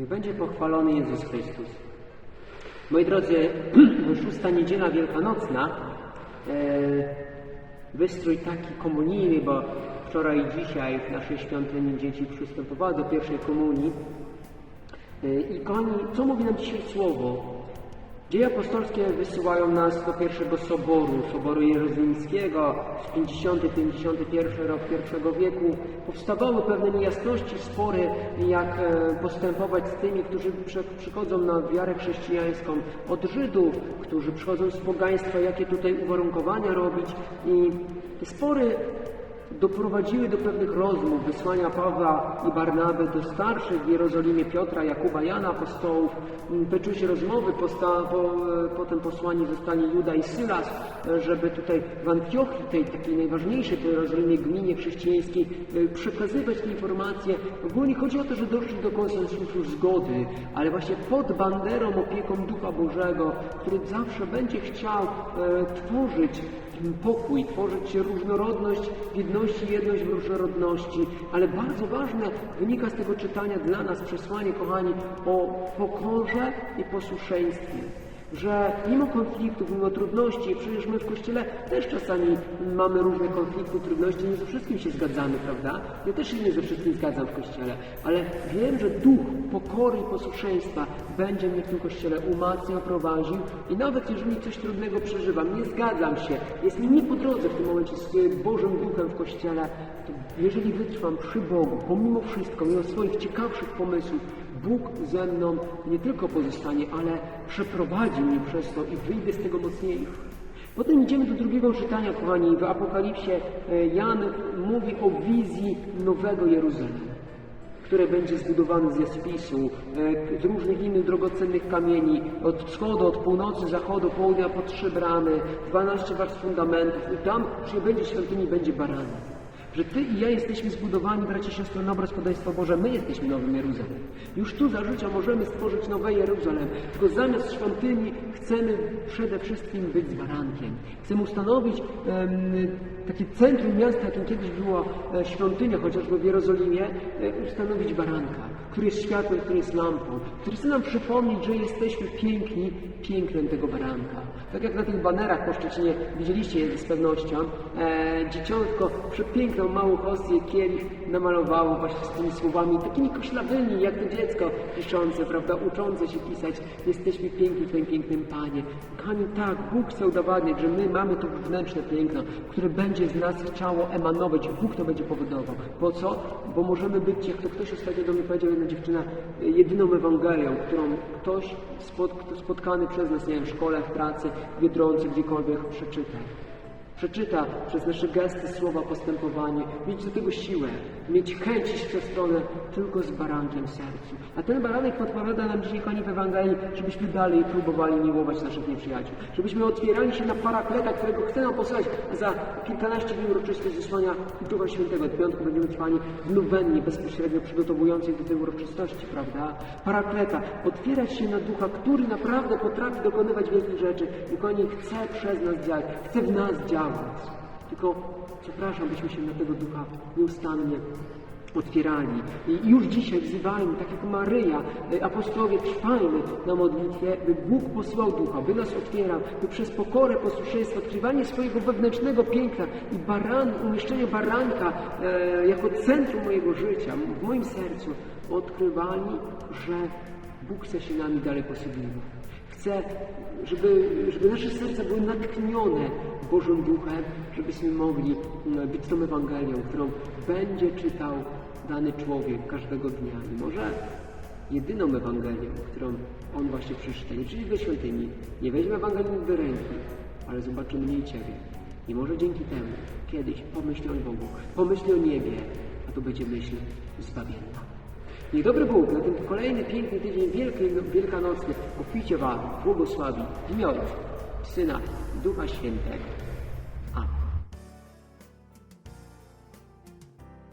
Niech będzie pochwalony Jezus Chrystus. Moi drodzy, szósta niedziela wielkanocna, e, wystrój taki komunijny, bo wczoraj i dzisiaj w naszej świątyni dzieci przystępowały do pierwszej komunii. E, I kochani, co mówi nam dzisiaj Słowo? Dzieje apostolskie wysyłają nas do pierwszego soboru, soboru jerozolimskiego z 50-51 rok pierwszego wieku. Powstawały pewne niejasności, spory, jak e, postępować z tymi, którzy przy- przychodzą na wiarę chrześcijańską od Żydów, którzy przychodzą z pogaństwa, jakie tutaj uwarunkowania robić. I te spory doprowadziły do pewnych rozmów, wysłania Pawła i Barnaby do starszych w Jerozolimie Piotra, Jakuba, Jana apostołów. Mm, Toczyły się rozmowy, posta, po, e, potem posłani zostali Juda i Sylas, e, żeby tutaj w Antiochii, tej takiej najważniejszej w Jerozolimie gminie chrześcijańskiej, e, przekazywać te informacje. Ogólnie chodzi o to, że doszli do konsensusu zgody, ale właśnie pod banderą, opieką Ducha Bożego, który zawsze będzie chciał e, tworzyć pokój, tworzyć różnorodność w jedności, jedność w różnorodności, ale bardzo ważne wynika z tego czytania dla nas przesłanie, kochani, o pokorze i posłuszeństwie. Że mimo konfliktów, mimo trudności, przecież my w Kościele też czasami mamy różne konflikty, trudności, nie ze wszystkim się zgadzamy, prawda? Ja też się nie ze wszystkim zgadzam w Kościele, ale wiem, że duch pokory i posłuszeństwa będzie mnie w tym Kościele umacniał, prowadził i nawet jeżeli coś trudnego przeżywam, nie zgadzam się, jest mi nie po drodze w tym momencie z Bożym Duchem w Kościele, to jeżeli wytrwam przy Bogu, pomimo wszystko, mimo swoich ciekawszych pomysłów, Bóg ze mną nie tylko pozostanie, ale przeprowadzi mnie przez to i wyjdę z tego mocniejszy. Potem idziemy do drugiego czytania, kochani. W Apokalipsie e, Jan mówi o wizji nowego Jeruzalem które będzie zbudowane z jaspisu, e, z różnych innych drogocennych kamieni, od wschodu, od północy, zachodu, południa po trzy bramy, 12 warstw fundamentów i tam przy będzie świątyni będzie baranek. Że Ty i ja jesteśmy zbudowani, bracia siostry, na obraz podejstwa Boże, my jesteśmy Nowym Jeruzalem. Już tu za życia możemy stworzyć nowe Jeruzalem, tylko zamiast świątyni chcemy przede wszystkim być z barankiem. Chcemy ustanowić takie centrum miasta, jakim kiedyś była e, świątynia, chociażby w Jerozolimie, e, ustanowić baranka, który jest światłem, który jest lampą, który chce nam przypomnieć, że jesteśmy piękni pięknem tego baranka. Tak jak na tych banerach po Szczecinie widzieliście z pewnością, e, dzieciątko przepiękną małą hostię, kielich namalowało właśnie z tymi słowami, takimi koślawymi, jak to dziecko piszące, prawda, uczące się pisać. Jesteśmy piękni w Twoim pięknym Panie. Kochani, tak, Bóg chce udowadniać, że my mamy to wewnętrzne piękno, które będzie z nas chciało emanować. Bóg to będzie powodował. Po co? Bo możemy być, jak to ktoś ostatnio do mnie powiedział, jedna dziewczyna, jedyną Ewangelią, którą ktoś spot, spotkany przez nas, nie wiem, w szkole, w pracy, Biedronce, gdziekolwiek przeczyta. Przeczyta przez nasze gesty, słowa, postępowanie, mieć do tego siłę, mieć chęć iść przez stronę tylko z barankiem w sercu. A ten baranek podpowiada nam dzisiaj, kochani, w Ewangelii, żebyśmy dalej próbowali miłować naszych nieprzyjaciół. Żebyśmy otwierali się na parakleta, którego chce nam posłać za kilkanaście dni uroczystość zesłania Ducha Świętego. Od piątku będziemy trwani w nowennie bezpośrednio przygotowującej do tej uroczystości, prawda? Parakleta. Otwierać się na Ducha, który naprawdę potrafi dokonywać wielkich rzeczy. I kochani, chce przez nas działać, chce w nas działać. Tylko, przepraszam, byśmy się na tego Ducha nieustannie otwierali. I już dzisiaj wzywajmy, tak jak Maryja, e, apostołowie, trwajmy na modlitwie, by Bóg posłał Ducha, by nas otwierał, by przez pokorę, posłuszeństwo, odkrywanie swojego wewnętrznego piękna i baran, umieszczenie baranka e, jako centrum mojego życia, w moim sercu, odkrywali, że Bóg chce się nami dalej posługiwać. Chcę, żeby, żeby nasze serca były natchnione Bożym Duchem, żebyśmy mogli mm, być tą Ewangelią, którą będzie czytał dany człowiek każdego dnia. I może jedyną Ewangelią, którą on właśnie przeczyta, nie przyjdzie do świątyni, nie weźmie Ewangelii do ręki, ale zobaczy mnie i Ciebie. I może dzięki temu kiedyś pomyśli o Bogu, pomyśli o niebie, a to będzie myśl zbawienna. Niech dobry Bóg na ten kolejny piękny tydzień wielki, wielkanocny obficie Wam błogosławi w imię Ojca, Syna, Ducha Świętego.